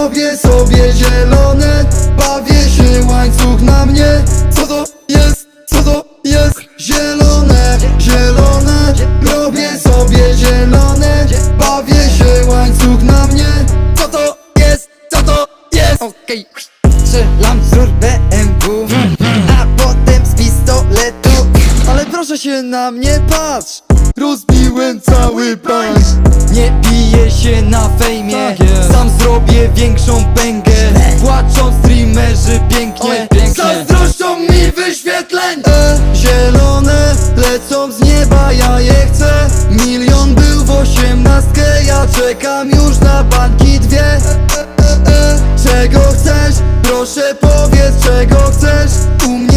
Robię sobie zielone Bawię się łańcuch na mnie Co to jest? Co to jest? Zielone, zielone Robię sobie zielone Bawię się łańcuch na mnie Co to jest? Co to jest? Okej, strzelam z rur BMW A potem z pistoletu Ale proszę się na mnie patrz Rozbiłem cały bank Zrobię większą pęgę. Płaczą streamerzy pięknie. Oj, Zazdroszczą mi wyświetleń. E, Zielone lecą z nieba, ja je chcę. Milion był w osiemnastkę, ja czekam już na bańki dwie. E, e, e, Czego chcesz? Proszę powiedz czego chcesz? U mnie